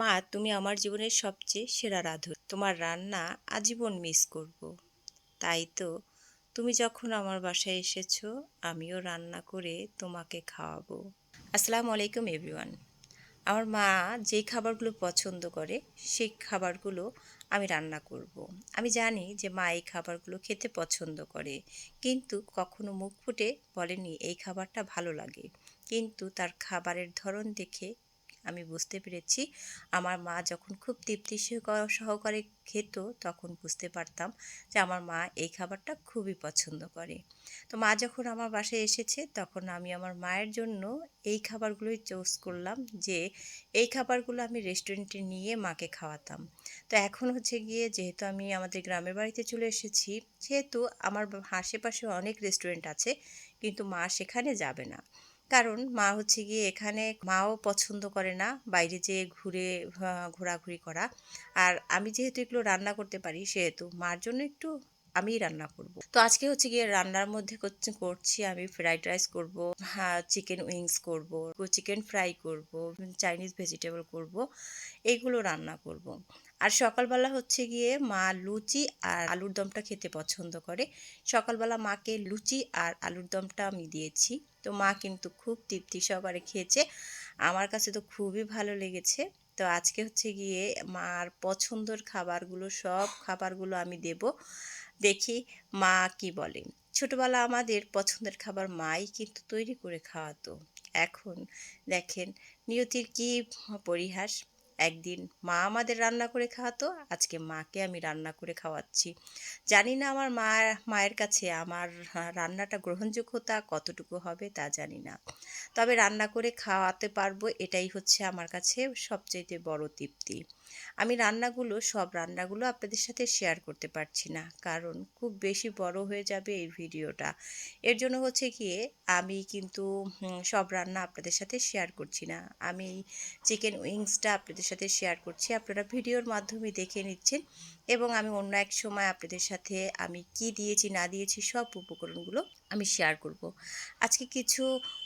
মা, তুমি আমার জীবনের সবচেয়ে সেরা রাঁধুনি তোমার রান্না আজীবন মিস করব। তাই তো, তুমি যখন আমার বাসায় এসেছ, আমিও রান্না করে তোমাকে খাওয়াবো আসসালামু আলাইকুম এভরিওয়ান আমার মা যেই খাবারগুলো পছন্দ করে, সেই খাবারগুলো আমি রান্না করব। আমি জানি যে মা এই খাবারগুলো খেতে পছন্দ করে, কিন্তু কখনো মুখ ফুটে বলেনি এই খাবারটা ভালো লাগে কিন্তু তার খাবারের ধরন দেখে আমি বুঝতে পেরেছি। আমার মা যখন খুব তৃপ্তি সহক- সহকারে খেত তখন বুঝতে পারতাম যে আমার মা এই খাবারটা খুবই পছন্দ করে। তো মা যখন আমার বাসায় এসেছে তখন আমি আমার মায়ের জন্য এই খাবারগুলোই চুজ করলাম যে এই খাবারগুলো আমি রেস্টুরেন্টে নিয়ে মাকে খাওয়াতাম। তো এখন হচ্ছে গিয়ে যেহেতু আমি আমাদের গ্রামের বাড়িতে চলে এসেছি, সেহেতু আমার আশেপাশে অনেক রেস্টুরেন্ট আছে কিন্তু মা সেখানে যাবে না। কারণ মা হচ্ছে গিয়ে এখানে মাও পছন্দ করে না বাইরে যেয়ে ঘুরে ঘোরাঘুরি করা। আর আমি যেহেতু এগুলো রান্না করতে পারি, সেহেতু মার জন্য একটু আমিই রান্না করব। তো আজকে হচ্ছে গিয়ে রান্নার মধ্যে করছি আমি ফ্রাইড রাইস করব চিকেন উইংস করব চিকেন ফ্রাই করব চাইনিজ ভেজিটেবল করব এইগুলো রান্না করব। আর সকালবেলা হচ্ছে গিয়ে মা লুচি আর আলুর দমটা খেতে পছন্দ করে। সকালবেলা মাকে লুচি আর আলুর দমটা আমি দিয়েছি। তো মা কিন্তু খুব তৃপ্তি সহকারে খেয়েছে। আমার কাছে তো খুবই ভালো লেগেছে। তো আজকে হচ্ছে গিয়ে মার পছন্দের খাবারগুলো, সব খাবারগুলো আমি দেব। দেখি মা কি বলে। ছোটবেলা আমাদের পছন্দের খাবার মাই কিন্তু তৈরি করে খাওয়াতো। এখন দেখেন নিয়তির কি পরিহাস। একদিন মা আমাদের রান্না করে খাওয়াতো, আজকে মাকে আমি রান্না করে খাওয়াচ্ছি। জানি না আমার মা, মায়ের কাছে আমার রান্নাটা গ্রহণযোগ্যতা কতটুকু হবে তা জানি না। তবে রান্না করে খাওয়াতে পারব, এটাই হচ্ছে আমার কাছে সবচাইতে বড় তৃপ্তি। আমি রান্নাগুলো, সব রান্নাগুলো আপনাদের সাথে শেয়ার করতে পারছি না। কারণ খুব বেশি বড় হয়ে যাবে এই ভিডিওটা। এর জন্য হচ্ছে গিয়ে আমি কিন্তু সব রান্না আপনাদের সাথে শেয়ার করছি না। আমি চিকেন উইংসটা আপনাদের সাথে শেয়ার করছি। আপনারা ভিডিওর মাধ্যমে দেখে নিচ্ছেন এবং আমি অন্য এক সময় আপনাদের সাথে আমি কি দিয়েছি, না দিয়েছি সব উপকরণগুলো আমি শেয়ার করব। আজকে কিছু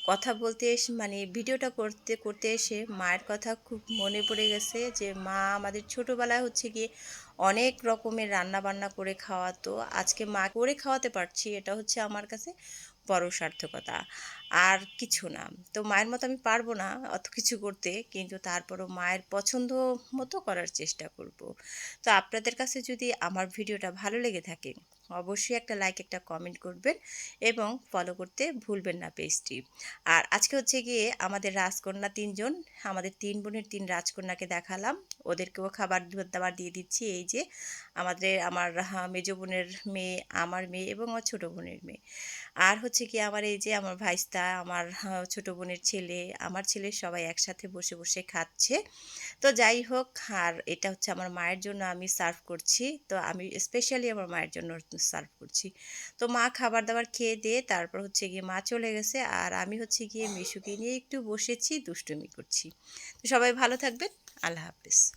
কথা বলতে এসে মানে ভিডিওটা করতে করতে এসে মায়ের কথা খুব মনে পড়ে গেছে যে, মা আমাদের ছোটোবেলায় হচ্ছে গিয়ে অনেক রকমের রান্না বান্না করে খাওয়াতো। আজকে মা করে খাওয়াতে পারছি, এটা হচ্ছে আমার কাছে বড় সার্থকতা। আর কিছু না, তো মায়ের মতো আমি পারব না অত কিছু করতে, কিন্তু তারপরও মায়ের পছন্দ মতো করার চেষ্টা করব। তো আপনাদের কাছে যদি আমার ভিডিওটা ভালো লেগে থাকে অবশ্যই একটা লাইক একটা কমেন্ট করবেন এবং ফলো করতে ভুলবেন না পেজটি আর আজকে হচ্ছে গিয়ে আমাদের রাজকন্যা তিনজন, আমাদের তিন বোনের তিন রাজকন্যাকে দেখালাম। ওদেরকেও খাবার দাবার দিয়ে দিচ্ছি। এই যে আমাদের, আমার মেজ বোনের মেয়ে, আমার মেয়ে এবং আমার ছোটো বোনের মেয়ে। আর হচ্ছে কি আমার এই যে আমার ভাইস্তা, আমার ছোটো বোনের ছেলে, আমার ছেলে সবাই একসাথে বসে বসে খাচ্ছে। তো যাই হোক, আর এটা হচ্ছে আমার মায়ের জন্য আমি সার্ভ করছি। তো আমি স্পেশালি আমার মায়ের জন্য সার্ভ করছি। তো মা খাবার দাবার খেয়ে দিয়ে তারপর হচ্ছে গিয়ে মা চলে গেছে আর আমি হচ্ছে গিয়ে মিশুকে নিয়ে একটু বসেছি, দুষ্টুমি করছি। তো সবাই ভালো থাকবেন, আল্লাহ হাফিজ।